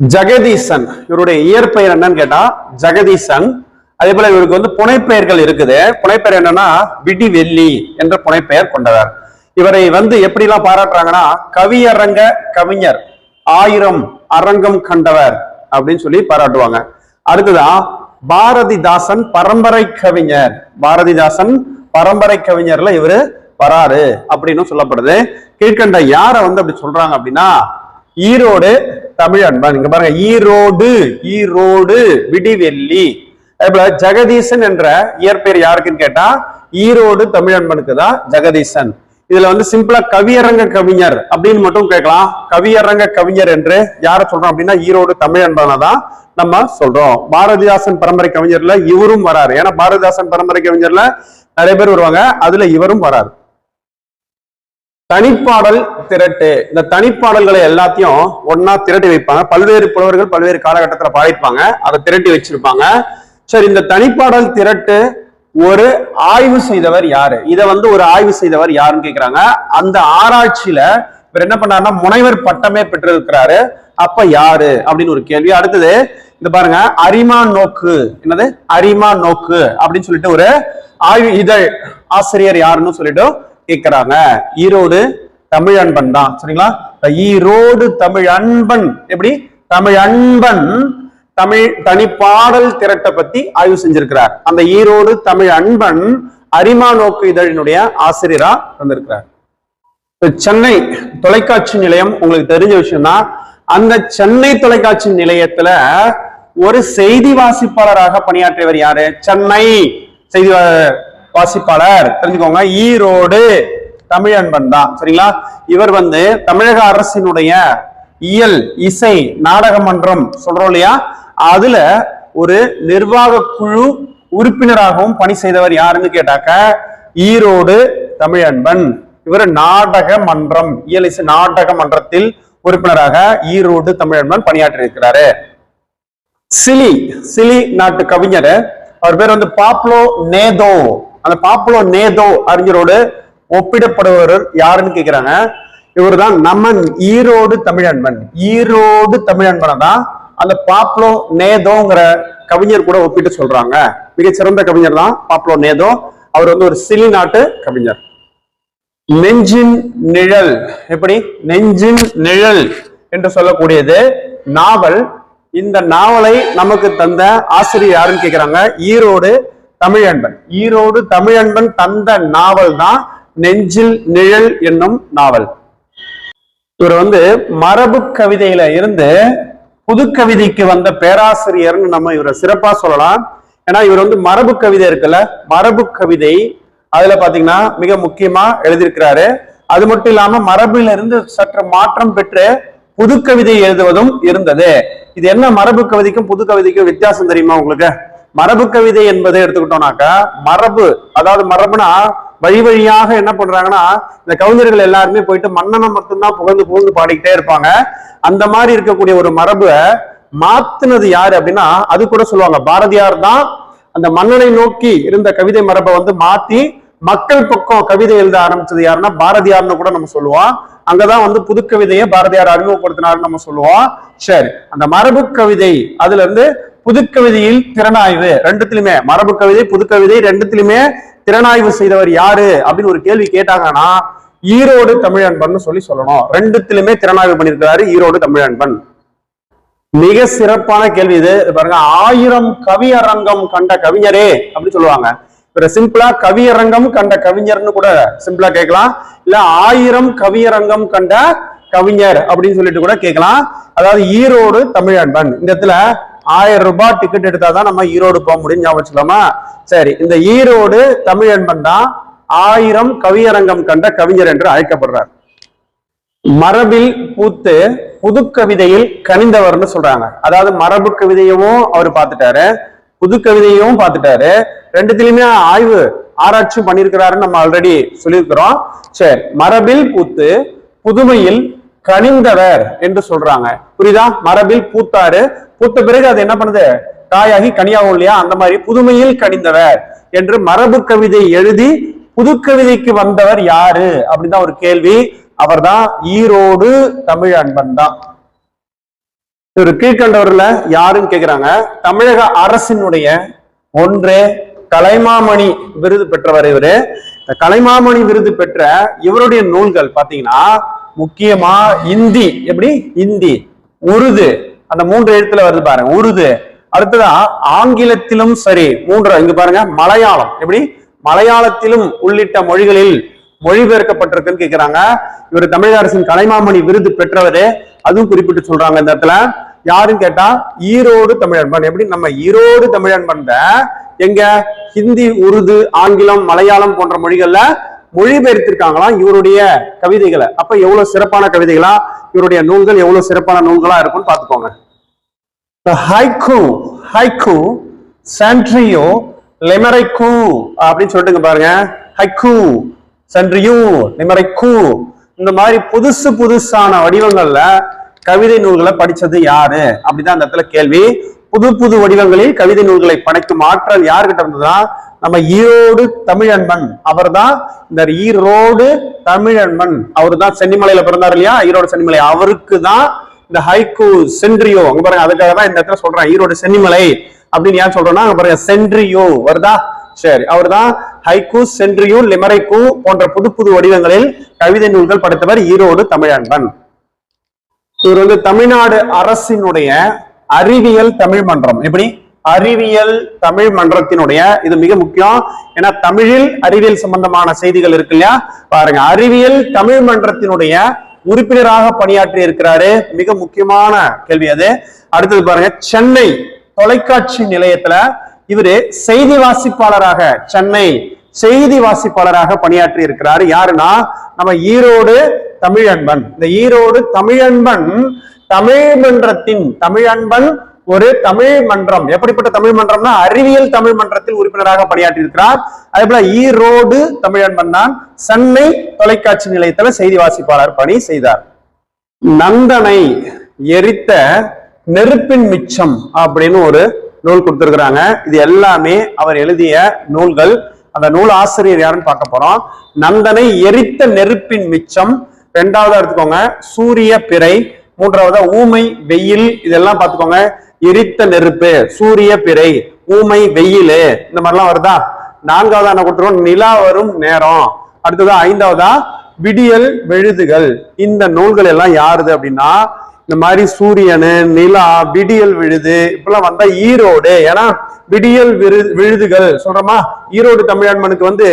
ஜெகதீசன். இவருடைய இயற்பெயர் என்னன்னு கேட்டா ஜெகதீசன். அதே போல இவருக்கு வந்து புனைப்பெயர்கள் இருக்குது. புனைப்பெயர் என்னன்னா விடிவெள்ளி என்ற புனைப்பெயர் கொண்டவர். இவரை வந்து எப்படி எல்லாம் பாராட்டுறாங்கன்னா கவியரங்க கவிஞர் ஆயிரம் அரங்கம் கண்டவர் அப்படின்னு சொல்லி பாராட்டுவாங்க. அடுத்ததான் பாரதிதாசன் பரம்பரை கவிஞர். பாரதிதாசன் பரம்பரை கவிஞர்ல இவரு வராரு அப்படின்னு சொல்லப்படுது. கீழ்கண்ட யார வந்து அப்படி சொல்றாங்க அப்படின்னா ஈரோடு தமிழ் அன்பான் இங்க பாருங்க ஈரோடு ஈரோடு விடிவெள்ளி. அதே போல ஜெகதீசன் என்ற இயற்பெயர் யாருக்குன்னு கேட்டா ஈரோடு தமிழ் அன்பனுக்கு தான் ஜெகதீசன். இதுல வந்து சிம்பிளா கவியரங்க கவிஞர் அப்படின்னு மட்டும் கேட்கலாம். கவியரங்க கவிஞர் என்று யார சொல்றோம் அப்படின்னா ஈரோடு தமிழ் அன்பனை தான் நம்ம சொல்றோம். பாரதிதாசன் பரம்பரை கவிஞர்ல இவரும் வராரு. ஏன்னா பாரதிதாசன் பரம்பரை கவிஞர்ல நிறைய பேர் வருவாங்க. அதுல இவரும் வராரு. தனிப்பாடல் திரட்டு. இந்த தனிப்பாடல்களை எல்லாத்தையும் ஒன்னா திரட்டி வைப்பாங்க. பல்வேறு புலவர்கள் பல்வேறு காலகட்டத்தில் பாடிப்பாங்க அதை திரட்டி வச்சிருப்பாங்க. சரி இந்த தனிப்பாடல் திரட்டு ஒரு ஆய்வு செய்தவர் யாரு? இதை வந்து ஒரு ஆய்வு செய்தவர் யாருன்னு கேக்குறாங்க. அந்த ஆராய்ச்சியில இவர் என்ன பண்ணாருன்னா முனைவர் பட்டமே பெற்றிருக்கிறாரு. அப்ப யாரு? அப்படின்னு ஒரு கேள்வி. அடுத்தது இந்த பாருங்க அரிமா நோக்கு. என்னது? அரிமா நோக்கு அப்படின்னு சொல்லிட்டு ஒரு ஆய்வு இதழ் ஆசிரியர் யாருன்னு சொல்லிட்டு கேட்கிறாங்க ஈரோடு தமிழ் அன்பன் தான். சரிங்களா? ஈரோடு தமிழ் அன்பன். எப்படி? தமிழ் அன்பன் தமிழ் தனிப்பாடல் திரட்டை பத்தி ஆய்வு செஞ்சிருக்கிறார். அந்த ஈரோடு தமிழ் அன்பன் அரிமா நோக்கு இதழினுடைய ஆசிரியரா வந்திருக்கிறார். சென்னை தொலைக்காட்சி நிலையம் உங்களுக்கு தெரிஞ்ச விஷயம் தான் அந்த சென்னை தொலைக்காட்சி நிலையத்துல ஒரு செய்தி வாசிப்பாளராக பணியாற்றியவர் யாரு? சென்னை செய்தி வாசிப்பாளர். தெரிஞ்சுக்கோங்க ஈரோடு தமிழன்பன் தான். சரிங்களா? இவர் வந்து தமிழக அரசினுடைய இயல் இசை நாடக மன்றம் சொல்றோம் இல்லையா? அதுல ஒரு நிர்வாக குழு உறுப்பினராகவும் பணி செய்தவர் யாருன்னு கேட்டாக்க ஈரோடு தமிழன்பன் இவர் நாடக மன்றம் இயல் இசை நாடக மன்றத்தில் உறுப்பினராக ஈரோடு தமிழன்பன் பணியாற்றி இருக்கிறாரு சிலி சிலி நாட்டு கவிஞர். அவர் பேர் வந்து பாப்லோ நேதோ. அந்த பாப்லோ நேதோ அறிஞரோடு ஒப்பிடப்படுபவர் யாருன்னு கேக்குறாங்க? இவர்தான் நமன் ஈரோடு தமிழன்பன். ஈரோடு தமிழன்பனை தான் அந்த பாப்லோ நேதோங்கிற கவிஞர் கூட ஒப்பிட்டு சொல்றாங்க. மிகச்சிறந்த கவிஞர் தான் பாப்லோ நேதோ. அவர் வந்து ஒரு சிலி நாட்டு கவிஞர். நெஞ்சின் நிழல் எப்படி? நெஞ்சின் நிழல் என்று சொல்லக்கூடியது நாவல். இந்த நாவலை நமக்கு தந்த ஆசிரியர் யாருன்னு கேட்கிறாங்க ஈரோடு தமிழன்பன். ஈரோடு தமிழன்பன் தந்த நாவல் தான் நெஞ்சில் நிழல் என்னும் நாவல். இவர் வந்து மரபு கவிதையில இருந்து புது கவிதைக்கு வந்த பேராசிரியர்னு நம்ம இவரை சிறப்பா சொல்லலாம். ஏன்னா இவர் வந்து மரபு கவிதை இருக்குல்ல மரபு கவிதை அதுல பாத்தீங்கன்னா மிக முக்கியமா எழுதியிருக்கிறாரு. அது மட்டும் இல்லாம மரபில இருந்து சற்று மாற்றம் பெற்று புது கவிதை எழுதுவதும் இருந்தது. இது என்ன மரபு கவிதைக்கும் புது கவிதைக்கும் வித்தியாசம் தெரியுமா உங்களுக்கு? மரபு கவிதை என்பதை எடுத்துக்கிட்டோம்னாக்கா மரபு அதாவது மரபுனா வழி வழியாக என்ன பண்றாங்கன்னா இந்த கவிஞர்கள் எல்லாருமே போயிட்டு மன்னனை மட்டும்தான் புகழ்ந்து புகழ்ந்து பாடிக்கிட்டே இருப்பாங்க. அந்த மாதிரி இருக்கக்கூடிய ஒரு மரபை மாத்துனது யாரு அப்படின்னா அது கூட சொல்லுவாங்க. பாரதியார் தான் அந்த மன்னனை நோக்கி இருந்த கவிதை மரபை வந்து மாத்தி மக்கள் பக்கம் கவிதை எழுத ஆரம்பிச்சது யாருன்னா பாரதியார்னு கூட நம்ம சொல்லுவோம். அங்கதான் வந்து புது கவிதையை பாரதியார் அறிமுகப்படுத்தினாருன்னு நம்ம சொல்லுவோம். சரி அந்த மரபு கவிதை அதுல இருந்து புதுக்கவிதையில் திறனாய்வு. ரெண்டுத்திலுமே. மரபு கவிதை புதுக்கவிதை ரெண்டுத்திலுமே திறனாய்வு செய்தவர் யாரு? அப்படின்னு ஒரு கேள்வி கேட்டாங்கன்னா ஈரோடு தமிழ் அன்பன் சொல்லி சொல்லணும். ரெண்டுத்திலுமே திறனாய்வு பண்ணியிருக்கிறாரு ஈரோடு தமிழ் அன்பன் மிக சிறப்பான கேள்வி இது. பாருங்க ஆயிரம் கவியரங்கம் கண்ட கவிஞரே அப்படின்னு சொல்லுவாங்க. இவர சிம்பிளா கவியரங்கம் கண்ட கவிஞர்னு கூட சிம்பிளா கேட்கலாம். இல்ல ஆயிரம் கவியரங்கம் கண்ட கவிஞர் அப்படின்னு சொல்லிட்டு கூட கேட்கலாம். அதாவது ஈரோடு தமிழ் அன்பன் இந்த இடத்துல ஆயிரம் ரூபாய் டிக்கெட் எடுத்தாதான் நம்ம ஈரோடு போக முடியும் ஞாபகம் வச்சுக்கலாமா? சரி இந்த ஈரோடு தமிழன்பன் தான் ஆயிரம் கவியரங்கம் கண்ட கவிஞர் என்று அழைக்கப்படுறார். மரபில் பூத்து புது கவிதையில் கனிந்தவர்னு சொல்றாங்க. அதாவது மரபு கவிதையவும் அவர் பார்த்துட்டாரு புது கவிதையும் பார்த்துட்டாரு. ரெண்டுத்திலுமே ஆய்வு ஆராய்ச்சி பண்ணியிருக்கிறாருன்னு நம்ம ஆல்ரெடி சொல்லியிருக்கிறோம். சரி மரபில் பூத்து புதுமையில் கனிந்தவர் என்று சொல்றாங்க. புரியுதா? மரபில் பூத்தாரு. பூத்த பிறகு அது என்ன பண்ணுது? காயாகி கனியாகும் இல்லையா? அந்த மாதிரி புதுமையில் கனிந்தவர் என்று மரபு கவிதை எழுதி புது கவிதைக்கு வந்தவர் யாரு? அப்படின்னு ஒரு கேள்வி. அவர்தான் ஈரோடு தமிழ் அன்பன் தான். இவர் கீழ்கண்டவர்ல யாருன்னு கேக்குறாங்க? தமிழக அரசினுடைய ஒன்று கலைமாமணி விருது பெற்றவர் இவரு. இந்த கலைமாமணி விருது பெற்ற இவருடைய நூல்கள் பாத்தீங்கன்னா முக்கியமா இந்தி. எப்படி? இந்தி. உருது. அந்த மூன்று எழுத்துல வருது பாருங்க. உருது. அடுத்ததா ஆங்கிலத்திலும் சரி மூன்று இங்க பாருங்க மலையாளம். எப்படி? மலையாளத்திலும் உள்ளிட்ட மொழிகளில் மொழிபெயர்க்கப்பட்டிருக்குன்னு கேட்கிறாங்க இவர் தமிழக அரசின் கலைமாமணி விருது பெற்றவரு. அதுவும் குறிப்பிட்டு சொல்றாங்க இந்த இடத்துல. யாருன்னு கேட்டா ஈரோடு தமிழன்பன். எப்படி? நம்ம ஈரோடு தமிழன்பன் எங்க? ஹிந்தி உருது ஆங்கிலம் மலையாளம் போன்ற மொழிகள்ல மொழிபெயர்த்திருக்காங்களாம் இவருடைய கவிதைகளை. அப்ப எவ்வளவு சிறப்பான கவிதைகளா? இவருடைய நூல்கள் எவ்வளவு சிறப்பான நூல்களா இருக்கும்னு பாத்துக்கோங்க ஹைக்கு ஹைக்கு சான்ட்ரியோ லெமரைக்கு அப்படின்னு சொல்லிட்டுங்க பாருங்க. ஹைக்கு சன்றியூ லிமரைக்கு இந்த மாதிரி புதுசு புதுசான வடிவங்கள்ல கவிதை நூல்களை படிச்சது யாரு? அப்படிதான் அந்த இடத்துல கேள்வி. புது புது வடிவங்களில் கவிதை நூல்களை படைக்கும் ஆற்றல் யாருக்கிட்ட இருந்ததுன்னா நம்ம ஈரோடு தமிழன்பன். அவர்தான் இந்த ஈரோடு தமிழன்பன். அவர் தான் சென்னிமலையில பிறந்தார் இல்லையா? ஈரோடு சென்னிமலை. அவருக்கு தான் இந்த ஹைக்கு சென்ட்ரியோ அங்க பாருங்க அதுக்காக தான் இந்த இடத்துல சொல்றேன் ஈரோடு சென்னிமலை அப்படின்னு ஏன் சொல்றோம்னா அங்க பாருங்க சென்ட்ரியோ வருதா? சரி அவர்தான் ஹைக்கு சென்ட்ரியோ லிமரைக்கு போன்ற புது புது வடிவங்களில் கவிதை நூல்கள் படைத்தவர் ஈரோடு தமிழன்பன். இவர் வந்து தமிழ்நாடு அரசினுடைய அறிவியல் தமிழ் மன்றம். எப்படி? அறிவியல் தமிழ் மன்றத்தினுடைய இது மிக முக்கியம். ஏன்னா தமிழில் அறிவியல் சம்பந்தமான செய்திகள் இருக்கு இல்லையா? பாருங்க அறிவியல் தமிழ் மன்றத்தினுடைய உறுப்பினராக பணியாற்றி இருக்கிறாரு. மிக முக்கியமான கேள்வி அது. அடுத்தது பாருங்க சென்னை தொலைக்காட்சி நிலையத்துல இவரு செய்தி வாசிப்பாளராக சென்னை செய்தி வாசிப்பாளராக பணியாற்றி இருக்கிறார். யாருன்னா நம்ம ஈரோடு தமிழன்பன். இந்த ஈரோடு தமிழன்பன் தமிழ் மன்றத்தின் தமிழன்பன் ஒரு தமிழ் மன்றம் எப்படிப்பட்ட தமிழ் மன்றம்னா அறிவியல் தமிழ் மன்றத்தில் உறுப்பினராக பணியாற்றி இருக்கிறார் அதே போல ஈரோடு தமிழன்பன் தான் சென்னை தொலைக்காட்சி நிலையத்துல செய்தி வாசிப்பாளர் பணி செய்தார். நந்தனை எரித்த நெருப்பின் மிச்சம் அப்படின்னு ஒரு நூல் கொடுத்திருக்கிறாங்க. இது எல்லாமே அவர் எழுதிய நூல்கள். அந்த நூல் ஆசிரியர் யாருன்னு பார்க்க போறோம். நந்தனை எரித்த நெருப்பின் மிச்சம். ரெண்டாவதா எடுத்துக்கோங்க சூரிய பிறை. மூன்றாவதா ஊமை வெயில். இதெல்லாம் பார்த்துக்கோங்க. எரித்த நெருப்பு சூரிய பிறை ஊமை வெயில் இந்த மாதிரிலாம் வருதா? நான்காவதா என்ன கொடுத்துருவோம் நிலா வரும் நேரம். அடுத்ததா ஐந்தாவதா? விடியல் விழுதுகள். இந்த நூல்கள் எல்லாம் யாருது அப்படின்னா இந்த மாதிரி சூரியனு நிலா விடியல் விழுது இப்பெல்லாம் வந்தா ஈரோடு. ஏன்னா விடியல் விரு விழுதுகள் சொல்றோமா? ஈரோடு தமிழன்மனுக்கு வந்து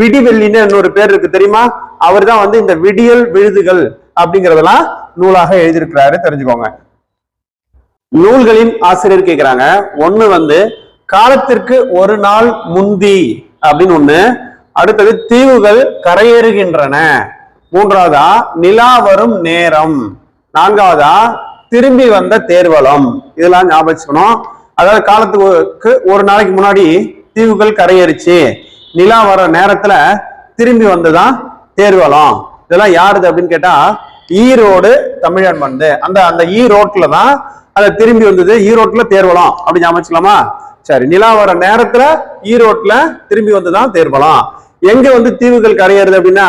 விடிவெள்ளின்னு இன்னொரு பேர் இருக்கு தெரியுமா? அவர் தான் வந்து இந்த விடியல் விழுதுகள் அப்படிங்கறதெல்லாம் நூலாக எழுதியிருக்கிறாரு தெரிஞ்சுக்கோங்க. நூல்களின் ஆசிரியர் கேட்கிறாங்க ஒண்ணு வந்து காலத்திற்கு ஒரு நாள் முந்தி அப்படின்னு ஒண்ணு அடுத்தது தீவுகள் கரையேறுகின்றன. மூன்றாவதா நிலா வரும் நேரம். நான்காவதா திரும்பி வந்த தேர்வலம் இதெல்லாம் ஞாபகம் அதாவது காலத்துக்கு ஒரு நாளைக்கு முன்னாடி தீவுகள் கரையேறிச்சு. நிலா வர நேரத்துல திரும்பி வந்துதான் தேர்வலம் இதெல்லாம் யாருது அப்படின்னு கேட்டா ஈரோடு தமிழன் வந்து. அந்த அந்த ஈரோட்ல தான் அதை திரும்பி வந்தது ஈரோட்ல தேர்வலாம். அப்படி ஞாபகம் சரி நிலா வர நேரத்துல ஈரோட்ல திரும்பி வந்துதான் தேர்வலாம். எங்க வந்து தீவுகள் கரையேறுது அப்படின்னா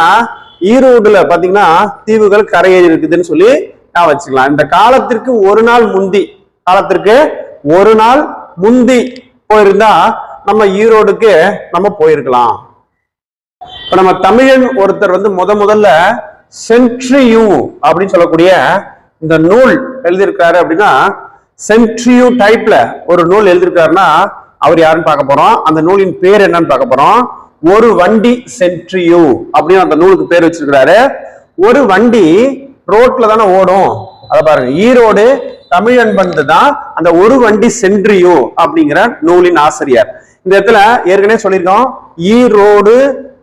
ஈரோடுல பாத்தீங்கன்னா தீவுகள் கரையேறி இருக்குதுன்னு சொல்லி நான் வச்சுக்கலாம். இந்த காலத்திற்கு ஒரு நாள் முந்தி காலத்திற்கு ஒரு நாள் முந்தி போயிருந்தா நம்ம ஈரோடுக்கு நம்ம போயிருக்கலாம். இப்ப நம்ம தமிழன் ஒருத்தர் வந்து முத முதல்ல சென்ட்ரியூ அப்படின்னு சொல்லக்கூடிய இந்த நூல் எழுதியிருக்காரு அப்படின்னா சென்ட்ரியூ டைப்ல ஒரு நூல் எழுதியிருக்காருன்னா அவர் யாருன்னு பார்க்க போறோம்? அந்த நூலின் பேர் என்னன்னு பார்க்க போறோம். ஒரு வண்டி சென்ட்ரியூ அப்படின்னு அந்த நூலுக்கு பேர் வச்சிருக்கிறாரு. ஒரு வண்டி ரோட்ல தானே ஓடும். அதை பாருங்க. ஈரோடு தமிழன்பந்து தான் அந்த ஒரு வண்டி சென்ட்ரியூ அப்படிங்கிற நூலின் ஆசிரியர். இந்த இடத்துல ஏற்கனவே சொல்லியிருக்கோம். ஈரோடு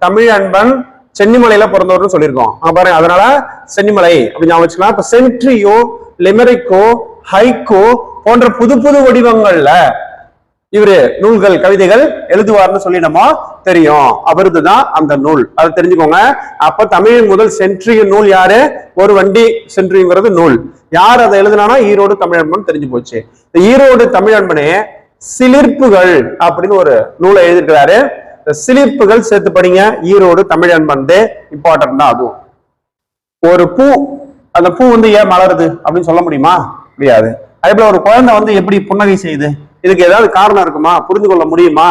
தமிழ் அன்பன் சென்னிமலையில பிறந்தவர்னு சொல்லியிருக்கோம். பாருங்க அதனால சென்னிமலை அப்படின்னு ஞாபகம் வச்சுக்கலாம். இப்ப சென்ட்ரியோ லிமரிக்கோ ஹைக்கோ போன்ற புது புது வடிவங்கள்ல இவரு நூல்கள் கவிதைகள் எழுதுவார்னு சொல்லி நம்ம தெரியும். அவரது தான் அந்த நூல். அதை தெரிஞ்சுக்கோங்க. அப்ப தமிழின் முதல் சென்ட்ரிய நூல் யாரு? ஒரு வண்டி சென்ட்ரிங்கிறது நூல். யார் அதை எழுதுனானா? ஈரோடு தமிழன்பன் தெரிஞ்சு போச்சு. இந்த ஈரோடு தமிழன்பனே சிலிர்ப்புகள் அப்படின்னு ஒரு நூலை எழுதியிருக்கிறாரு. இந்த சிலிப்புகள் சேர்த்து படிங்க. ஈரோடு தமிழன்பன் இம்பார்ட்டன்ட் தான் அதுவும். ஒரு பூ அந்த பூ வந்து ஏன் மலருது அப்படின்னு சொல்ல முடியுமா? முடியாது. அதே போல ஒரு குழந்தை வந்து எப்படி புன்னகை செய்யுது? இதுக்கு ஏதாவது காரணம் இருக்குமா? புரிந்து கொள்ள முடியுமா?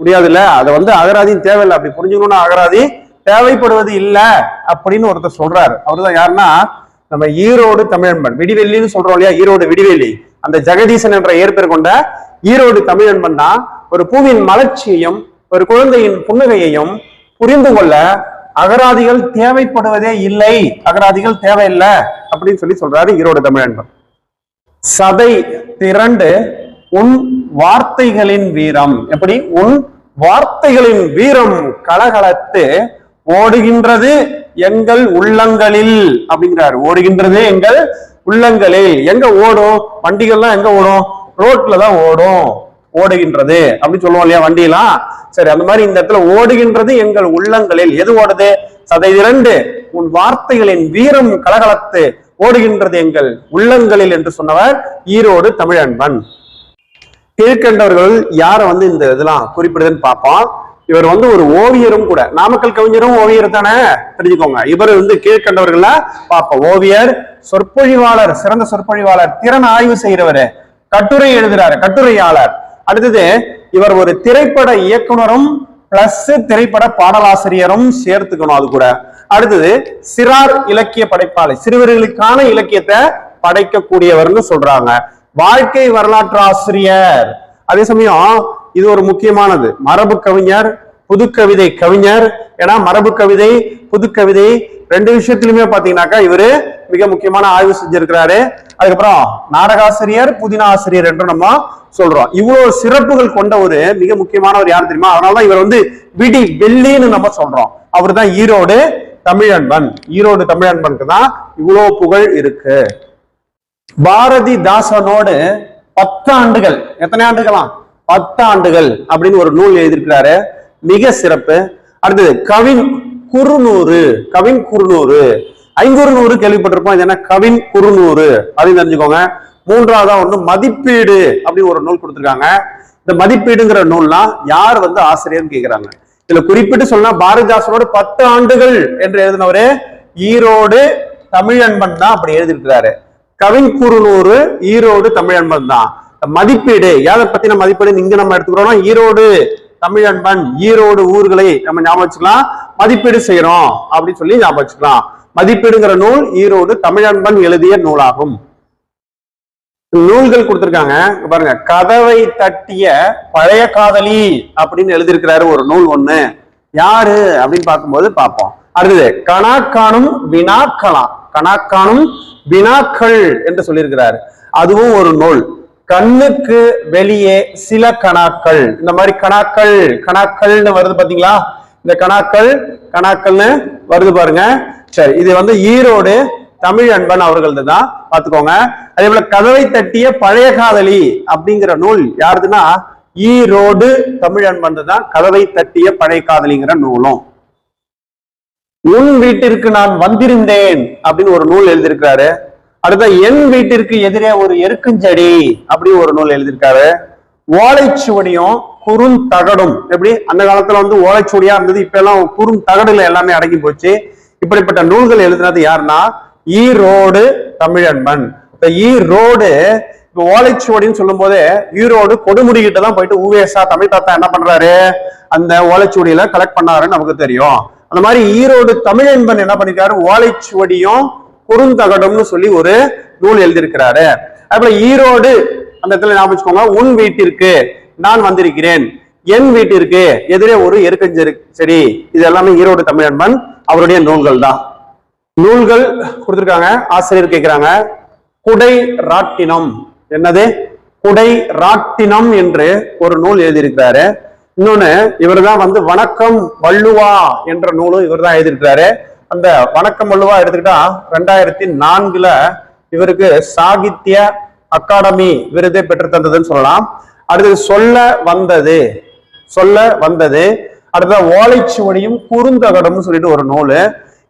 முடியாதுல்ல. அதை வந்து அகராதியும் தேவையில்லை. அப்படி புரிஞ்சுக்கணும்னா அகராதி. தேவைப்படுவது இல்லை அப்படின்னு ஒருத்தர் சொல்றாரு. அவர்தான் யாருன்னா நம்ம ஈரோடு தமிழன்பன் விடிவெள்ளின்னு சொல்றோம் இல்லையா? ஈரோடு விடிவெள்ளி. அந்த ஜெகதீசன் என்ற ஏற்பேர் கொண்ட ஈரோடு தமிழன்பன் தான் ஒரு பூவின் மலர்ச்சியையும் ஒரு குழந்தையின் புன்னகையையும் புரிந்து கொள்ள அகராதிகள் தேவைப்படுவதே இல்லை. அகராதிகள் தேவையில்லை அப்படின்னு சொல்லி சொல்றாரு ஈரோடு தமிழன்பர் சதை திரண்டு உன் வார்த்தைகளின் வீரம். எப்படி? உன் வார்த்தைகளின் வீரம் கலகலத்து ஓடுகின்றது எங்கள் உள்ளங்களில். அப்படிங்கிறார். ஓடுகின்றது எங்கள் உள்ளங்களில். எங்க ஓடும்? வண்டிகள்லாம் எங்க ஓடும்? ரோட்ல தான் ஓடும். ஓடுகின்றது அப்படின்னு சொல்லுவோம் இல்லையா வண்டியெல்லாம்? சரி அந்த மாதிரி இந்த இடத்துல ஓடுகின்றது எங்கள் உள்ளங்களில். எது ஓடுது? சதை இரண்டு உன் வார்த்தைகளின் வீரம் கலகலத்து ஓடுகின்றது எங்கள் உள்ளங்களில் என்று சொன்னவர் ஈரோடு தமிழன்பன். கீழ்கண்டவர்கள் யாரை வந்து இந்த இதெல்லாம் குறிப்பிடுதுன்னு பார்ப்போம். இவர் வந்து ஒரு ஓவியரும் கூட. நாமக்கல் கவிஞரும் ஓவியர் தானே? தெரிஞ்சுக்கோங்க. இவர் வந்து கீழ்கண்டவர்கள பார்ப்போம். ஓவியர் சொற்பொழிவாளர் சிறந்த சொற்பொழிவாளர் திறன் ஆய்வு செய்கிறவர். கட்டுரை எழுதுறாரு. கட்டுரையாளர். அடுத்தது இவர் ஒரு திரைப்பட இயக்குனரும் பிளஸ் திரைப்பட பாடலாசிரியரும் சேர்த்துக்கணும் அது கூட. அடுத்தது சிறார் இலக்கிய படைப்பாளர் சிறுவர்களுக்கான இலக்கியத்தை படைக்கக்கூடியவர்னு சொல்றாங்க. வாழ்க்கை வரலாற்று ஆசிரியர். அதே சமயம் இது ஒரு முக்கியமானது. மரபு கவிஞர் புது கவிதை கவிஞர். ஏன்னா மரபு கவிதை புது கவிதை ரெண்டு விஷயத்திலுமே பாத்தீங்கன்னாக்கா இவரு மிக முக்கியமான ஆய்வு செஞ்சிருக்கிறாரு. அதுக்கப்புறம் நாடகாசிரியர் புதினாசிரியர் என்று நம்ம சொல்றோம். இவ்வளவு சிறப்புகள் கொண்ட ஒரு மிக முக்கியமானவர் யார் தெரியுமா? அதனாலதான் இவர் வந்து விடி வெள்ளின்னு நம்ம சொல்றோம். அவர் தான் ஈரோடு தமிழன்பன். ஈரோடு தமிழன்பனுக்கு தான் இவ்வளவு புகழ் இருக்கு. பாரதி தாசனோடு பத்து ஆண்டுகள் எத்தனை ஆண்டுகளாம் பத்து ஆண்டுகள் அப்படின்னு ஒரு நூல் எழுதியிருக்கிறாரு. மிக சிறப்பு. அடுத்தது கவின் குறுநூறு கவின் குறுநூறு. ஐங்குறுநூறு கேள்விப்பட்டிருப்போம். இது என்ன? கவின் குறுநூறு அப்படின்னு தெரிஞ்சுக்கோங்க. மூன்றாவதா ஒண்ணு மதிப்பீடு அப்படின்னு ஒரு நூல் கொடுத்துருக்காங்க. இந்த மதிப்பீடுங்கிற நூல்லாம் யார் வந்து ஆசிரியர்னு கேக்குறாங்க. இதுல குறிப்பிட்டு சொன்னா பாரதிதாசனோடு பத்து ஆண்டுகள் என்று எழுதினவரு ஈரோடு தமிழன்பன் தான் அப்படி எழுதியிருக்கிறாரு. கவின் குறுநூறு ஈரோடு தமிழன்பன் தான். மதிப்பீடு யாரை பத்தின மதிப்பீடு இங்க நம்ம எடுத்துக்கிறோம்னா ஈரோடு தமிழன்பன் ஈரோடு ஊர்களை நம்ம ஞாபகம் வச்சுக்கலாம். மதிப்பீடு செய்யறோம் அப்படின்னு சொல்லி ஞாபகம் வச்சுக்கலாம். மதிப்பீடுங்கிற நூல் ஈரோடு தமிழன்பன் எழுதிய நூலாகும். நூல்கள் கொடுத்திருக்காங்க. பாருங்க கதவை தட்டிய பழைய காதலி அப்படின்னு எழுதியிருக்கிறாரு ஒரு நூல் ஒண்ணு. யாரு? அப்படின்னு பார்க்கும்போது பார்ப்போம். அடுத்தது கணாக்கானும் வினாக்கலாம் கணாக்கானும் வினாக்கள் என்று சொல்லியிருக்கிறாரு. அதுவும் ஒரு நூல். கண்ணுக்கு வெளியே சில கணாக்கள். இந்த மாதிரி கணாக்கள் கணாக்கள்னு வருது பாத்தீங்களா? இந்த கணாக்கள் கணாக்கள்னு வருது பாருங்க. சரி இது வந்து ஈரோடு தமிழ் அன்பன் அவர்களது தான் பார்த்துக்கோங்க. அதே போல கதவை தட்டிய பழைய காதலி அப்படிங்கிற நூல் யாருதுன்னா? ஈரோடு தமிழ் அன்பன் தான் கதவை தட்டிய பழைய காதலிங்கிற நூலும். உன் வீட்டிற்கு நான் வந்திருந்தேன் அப்படின்னு ஒரு நூல் எழுதியிருக்கிறாரு. அடுத்த என் வீட்டிற்கு எதிரே ஒரு எருக்குஞ்செடி அப்படி ஒரு நூல் எழுதியிருக்காரு. ஓலைச்சுவடியும் குறுந்தகடும் எப்படி? அந்த காலத்துல வந்து ஓலைச்சுவடியா இருந்தது இப்ப எல்லாம் குறுந்தகடுல எல்லாமே அடங்கி போச்சு. இப்படிப்பட்ட நூல்கள் எழுதுனது யாருன்னா? ஈரோடு தமிழன்பன். இப்ப ஈரோடு இப்ப ஓலைச்சுவடின்னு சொல்லும் போதே ஈரோடு கொடுமுடி கிட்ட தான் போயிட்டு ஊவேசா தமிழ் தாத்தா என்ன பண்றாரு? அந்த ஓலைச்சுவடியில கலெக்ட் பண்ணாருன்னு நமக்கு தெரியும். அந்த மாதிரி ஈரோடு தமிழன்பன் என்ன பண்ணிருக்காரு ஓலைச்சுவடியும் குறுந்தகடும்னு சொல்லி ஒரு நூல் எழுதியிருக்கிறாரு. அதுபோல ஈரோடு அந்த இடத்துல ஞாபகம் வச்சுக்கோங்க உன் வீட்டிற்கு நான் வந்திருக்கிறேன். என் வீட்டிற்கு எதிரே ஒரு எருக்கஞ்செரு செடி. இது எல்லாமே ஈரோடு தமிழன்பன் அவருடைய நூல்கள் தான் நூல்கள் கொடுத்துருக்காங்க ஆசிரியர் கேட்கிறாங்க குடை ராட்டினம். என்னது? குடை ராட்டினம் என்று ஒரு நூல் எழுதியிருக்கிறாரு. இன்னொன்னு இவர்தான் வந்து வணக்கம் வள்ளுவா என்ற நூலும் இவர் தான் எழுதியிருக்கிறாரு. அந்த வணக்கம் வள்ளுவா எடுத்துக்கிட்டா ரெண்டாயிரத்தி நான்குல இவருக்கு சாகித்ய அகாடமி விருதை பெற்று தந்ததுன்னு சொல்லலாம். அடுத்தது சொல்ல வந்தது. சொல்ல வந்தது. அடுத்த ஓலைச்சுவடியும் குறுந்தகடம்னு சொல்லிட்டு ஒரு நூல்.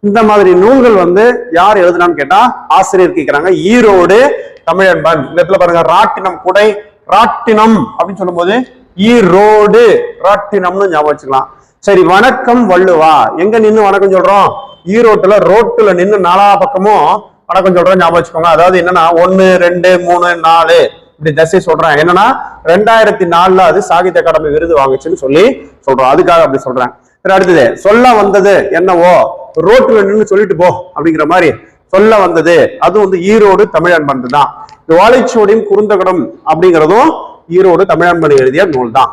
இந்த மாதிரி நூல்கள் வந்து யார் எழுதுனான்னு கேட்டா ஆசிரியர் கேட்கிறாங்க ஈரோடு தமிழன்பன். இந்த இடத்துல பாருங்க ராட்டினம் குடை ராட்டினம் அப்படின்னு சொல்லும்போது ஈரோடு ராட்டினம்னு ஞாபகம் வச்சுக்கலாம். சரி வணக்கம் வள்ளுவா. எங்க நின்னு வணக்கம் சொல்றோம்? ஈரோட்டுல ரோட்டுல நின்னு நாலா பக்கமும் வணக்கம் சொல்றோம் ஞாபகம் வச்சுக்கோங்க. அதாவது என்னன்னா ஒன்னு ரெண்டு மூணு நாலு. இப்படி தசை சொல்றேன் என்னன்னா ரெண்டாயிரத்தி நாலுல அது சாகித்ய அகாடமி விருது வாங்குச்சுன்னு சொல்லி சொல்றோம். அதுக்காக அப்படி சொல்றேன். சரி அடுத்தது சொல்ல வந்தது என்னவோ ரோட்டுல நின்று சொல்லிட்டு போ அப்படிங்கிற மாதிரி சொல்ல வந்தது. அது வந்து ஈரோடு தமிழன்பண்டு தான் இந்த வாழைச்சுவடியும் குறுந்தகடம் அப்படிங்கிறதும் ஈரோடு தமிழன்பன் எழுதிய நூல் தான்